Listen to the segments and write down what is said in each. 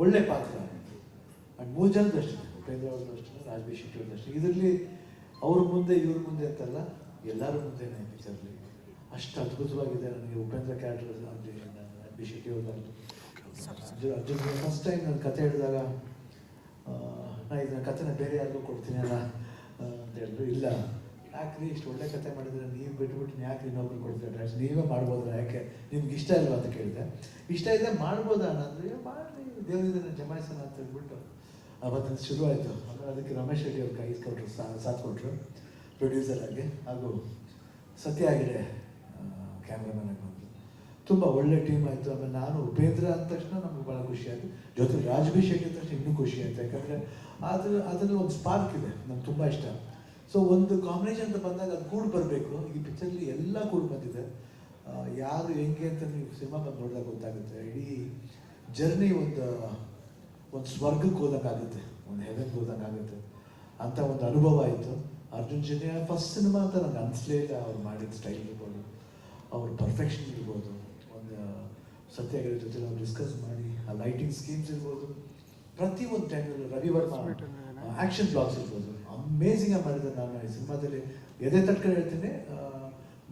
ಒಳ್ಳೆ ಪಾತ್ರ ಆ್ಯಂಡ್ ಮೂರು ಜನದ್ದು ಅಷ್ಟೇ ಉಪೇಂದ್ರ ಅವ್ರದ್ದು ರಾಜ್ಬಿ ಶೆಟ್ಟಿ ಇದರಲ್ಲಿ ಅವ್ರ ಮುಂದೆ, ಇವ್ರ ಮುಂದೆ ಅಂತಲ್ಲ, ಎಲ್ಲರ ಮುಂದೆನೇ ಪಿಕ್ಚರ್ಲಿ ಅಷ್ಟು ಅದ್ಭುತವಾಗಿದೆ ನನಗೆ ಉಪೇಂದ್ರ ಕ್ಯಾರೆಕ್ಟರ್ ರಾಜ್ಬಿ ಶೆಟ್ಟಿ ಅವ್ರದ್ದು ಅರ್ಜುನ್ ಫಸ್ಟ್ ಟೈಮ್ ನಾನು ಕತೆ ಹೇಳಿದಾಗ ನಾನು ಇದನ್ನ ಕತೆನ ಬೇರೆ ಯಾರಿಗೂ ಕೊಡ್ತೀನಿ ಅಲ್ಲ ಅಂತ ಹೇಳಿದ್ರು, ಇಲ್ಲ. ಯಾಕ್ರಿ ಇಷ್ಟು ಒಳ್ಳೆ ಕತೆ ಮಾಡಿದ್ರೆ ನೀವು ಬಿಟ್ಬಿಟ್ಟು ಯಾಕೆ ಇನ್ನೊಬ್ರು ಕೊಡ್ತೀರ ಡ್ಯಾನ್ಸ್ ನೀವೇ ಮಾಡ್ಬೋದಾ ಯಾಕೆ? ನಿಮ್ಗೆ ಇಷ್ಟ ಇಲ್ವಾ ಅಂತ ಕೇಳಿದೆ. ಇಷ್ಟ ಇದ್ದರೆ ಮಾಡ್ಬೋದಾ ಅಂದ್ರೆ ಮಾಡಿ ದೇವರಿದ್ರೆ ಜಮಾಯಿಸೋಣ ಅಂತ ಹೇಳ್ಬಿಟ್ಟು ಅವತ್ತಿನ ಶುರು ಆಯಿತು ಅದಕ್ಕೆ ರಮೇಶ್ ರೆಡ್ಡಿ ಅವ್ರು ಕೈ ಕೊಟ್ಟರು ಸಾಥ್ ಕೊಟ್ಟರು ಪ್ರೊಡ್ಯೂಸರ್ ಆಗಿ. ಹಾಗೂ ಸತ್ಯ ಆಗಿದೆ. ಕ್ಯಾಮ್ರಾಮನ್ ಆಗಿ ಬಂದರು ತುಂಬ ಒಳ್ಳೆ ಟೀಮ್ ಆಯಿತು. ಆಮೇಲೆ ನಾನು ಉಪೇಂದ್ರ ಅಂದ ತಕ್ಷಣ ನಮ್ಗೆ ಭಾಳ ಖುಷಿ ಆಯಿತು. ಜೊತೆ ರಾಜ್ಬಿ ಶೆಟ್ಟಿ ಅಂದ ತಕ್ಷಣ ಇನ್ನೂ ಖುಷಿ ಆಯಿತು. ಯಾಕಂದರೆ ಅದ್ರ ಅದರಲ್ಲಿ ಒಂದು ಸ್ಪಾರ್ಕ್ ಇದೆ. ನಂಗೆ ತುಂಬ ಇಷ್ಟ. ಸೊ ಒಂದು ಕಾಂಬಿನೇಷನ್ ಅಂತ ಬಂದಾಗ ಅದು ಕೂಡ ಬರಬೇಕು. ಈ ಪಿಕ್ಚರ್ಲಿ ಎಲ್ಲ ಕೂಡ ಬಂದಿದೆ. ಯಾರು ಹೆಂಗೆ ಅಂತ ನೀವು ಸಿನಿಮಾ ಬಂದು ನೋಡಿದಾಗ ಗೊತ್ತಾಗುತ್ತೆ. ಇಡೀ ಜರ್ನಿ ಒಂದು ಒಂದು ಸ್ವರ್ಗಕ್ಕೆ ಹೋದಂಗಾಗುತ್ತೆ. ಒಂದು ಹೆವೆನ್ಗೆ ಹೋದಂಗಾಗುತ್ತೆ. ಅಂತ ಒಂದು ಅನುಭವ ಆಯಿತು. ಅರ್ಜುನ್ ಜನ್ಯ ಫಸ್ಟ್ ಸಿನಿಮಾ ಅಂತ ನನಗೆ ಅನಿಸ್ಲೇ ಇಲ್ಲ. ಅವ್ರು ಮಾಡಿದ ಸ್ಟೈಲ್ ಇರ್ಬೋದು. ಅವ್ರ ಪರ್ಫೆಕ್ಷನ್ ಇರ್ಬೋದು. ಒಂದು ಸತ್ಯಾಗ್ರಹ ಜೊತೆ ನಾವು ಡಿಸ್ಕಸ್ ಮಾಡಿ ಆ ಲೈಟಿಂಗ್ ಸ್ಕೀಮ್ಸ್ ಇರ್ಬೋದು. ಪ್ರತಿ ಒಂದು ಟೈಮಲ್ಲೂ ರವಿವರ್ಮ ಆ್ಯಕ್ಷನ್ ಬ್ಲಾಗ್ಸ್ ಇರ್ಬೋದು. ಅಮೇಝಿಂಗ್ ಆಗಿ ಮಾಡಿದ್ದಾರೆ ನಾನು ಈ ಸಿನಿಮಾದಲ್ಲಿ. ಎದೆ ತಟ್ಕೊಂಡು ಹೇಳ್ತೀನಿ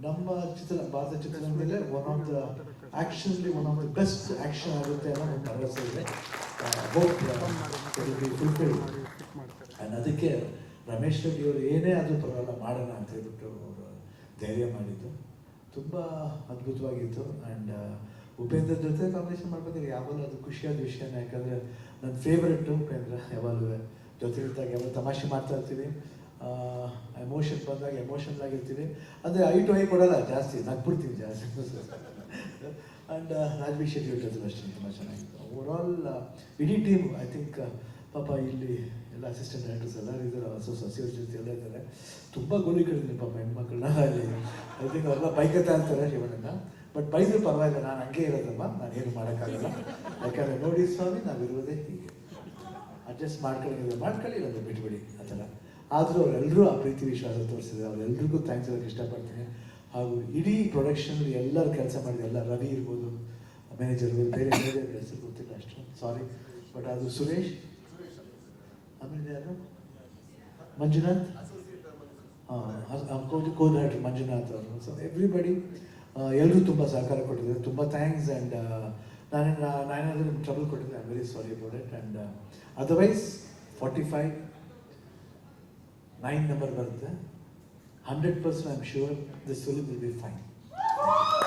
ನಮ್ಮ ಚಿತ್ರ, ಭಾರತ ಮೇಲೆ one of the ಆ್ಯಕ್ಷನ್ಲಿ one of the best action ಆಗುತ್ತೆ ಅನ್ನೋ ಒಂದು ಭರವಸೆ ಇದೆ. ಅದಕ್ಕೆ ರಮೇಶ್ ರೆಡ್ಡಿ ಅವರು ಏನೇ ಆದರೂ ಪರವಾಗಿಲ್ಲ, ಮಾಡೋಣ ಅಂತ ಹೇಳ್ಬಿಟ್ಟು ಅವರು ಧೈರ್ಯ ಮಾಡಿದ್ದು. ತುಂಬ ಅದ್ಭುತವಾಗಿತ್ತು. ಆ್ಯಂಡ್ ಉಪೇಂದ್ರ ಜೊತೆ ಕಾಂಬಿನೇಷನ್ ಮಾಡ್ಬೇಕಾದ್ರೆ ಯಾವಾಗಲೂ ಅದು ಖುಷಿಯಾದ ವಿಷಯನೇ ಯಾಕಂದರೆ ನನ್ನ ಫೇವ್ರೆಟ್ಟು ಉಪೇಂದ್ರ ಯಾವಾಗಲೂ. ಜೊತೆ ಇದ್ದಾಗ ಯಾವಾಗ ತಮಾಷೆ ಮಾಡ್ತಾ ಇರ್ತೀವಿ. ಎಮೋಷನ್ ಬಂದಾಗ ಎಮೋಷನಲ್ ಆಗಿರ್ತೀವಿ. ಅಂದರೆ ಐ ಟು ಐ ಕೊಡಲ್ಲ, ಜಾಸ್ತಿ ನಗ್ಬಿಡ್ತೀವಿ ಜಾಸ್ತಿ. ಆ್ಯಂಡ್ ರಾಜ್ಬಿ ಶೆಟ್ಟಿ ಅವ್ರ ಜೊತೆ ಅಷ್ಟೇ ತುಂಬ ಚೆನ್ನಾಗಿತ್ತು. ಆಲ್ ಇಡೀ ಟೀಮ್ ಐ ಥಿಂಕ್ ಪಾಪ ಇಲ್ಲಿ ಎಲ್ಲ ಅಸಿಸ್ಟೆಂಟ್ ಡೈರೆಕ್ಟರ್ಸ್ ಎಲ್ಲರೂ ಇದ್ದಾರೆ, ಹೊಸ ಸಸಿಯವ್ರ ಜೊತೆ ಎಲ್ಲ ಇದ್ದಾರೆ. ತುಂಬ ಗೋಲಿ ಕಳಿದ್ದೀನಿ ಪಾಪ ಹೆಣ್ಮಕ್ಳನ್ನ ಅಲ್ಲಿ. ಐ ಥಿಂಕ್ ಅವರೆಲ್ಲ ಬೈಕತ್ತ ಅಂತಾರೆ ಶಿವಣ್ಣ ಬಟ್ ಬೈದ್ರು ಪರವಾಗಿಲ್ಲ, ನಾನು ಹಂಗೆ ಇರೋದಮ್ಮ ನಾನು ಏನು ಮಾಡೋಕ್ಕಾಗಲ್ಲ. ಯಾಕಂದರೆ ನೋಡಿ ಸ್ವಾಮಿ, ನಾವಿರುವುದೇ ಹೀಗೆ. ಅಡ್ಜಸ್ಟ್ ಮಾಡ್ಕೊಳ್ಳಿ ಮಾಡ್ಕೊಳ್ಳಿ ಇಲ್ಲ ಬಿಟ್ಬಿಡಿ, ಆ ಥರ. ಆದರೂ ಅವರೆಲ್ಲರೂ ಆ ಪ್ರೀತಿ ವಿಶ್ವಾಸ ತೋರಿಸಿದ್ದಾರೆ. ಅವರೆಲ್ಲರಿಗೂ ಥ್ಯಾಂಕ್ಸ್ ಹೇಳೋಕ್ಕೆ ಇಷ್ಟಪಡ್ತೀನಿ. ಹಾಗೂ ಇಡೀ ಪ್ರೊಡಕ್ಷನ್ ಎಲ್ಲರೂ ಕೆಲಸ ಮಾಡಿದ ಎಲ್ಲ ರವಿ ಇರ್ಬೋದು ಮ್ಯಾನೇಜರ್ ಬೇರೆ ಬೇರೆ ಹೆಸರು ಗೊತ್ತಿಲ್ಲ ಅಷ್ಟು. ಸಾರಿ ಬಟ್ ಅದು ಸುರೇಶ್, ಆಮೇಲೆ ಯಾರು? ಮಂಜುನಾಥ್? ಹಾಂ ಕೋದಾಡ್ರಿ ಮಂಜುನಾಥ್ ಅವರು. ಸೊ ಎವ್ರಿಬಡಿ ಎಲ್ಲರೂ ತುಂಬ ಸಹಕಾರ ಕೊಟ್ಟಿದ್ದಾರೆ. ತುಂಬ thanks and Nine, uh, nine are in trouble. I'm very sorry about it. And uh, otherwise, 45, nine number, 100% I'm sure this will be fine.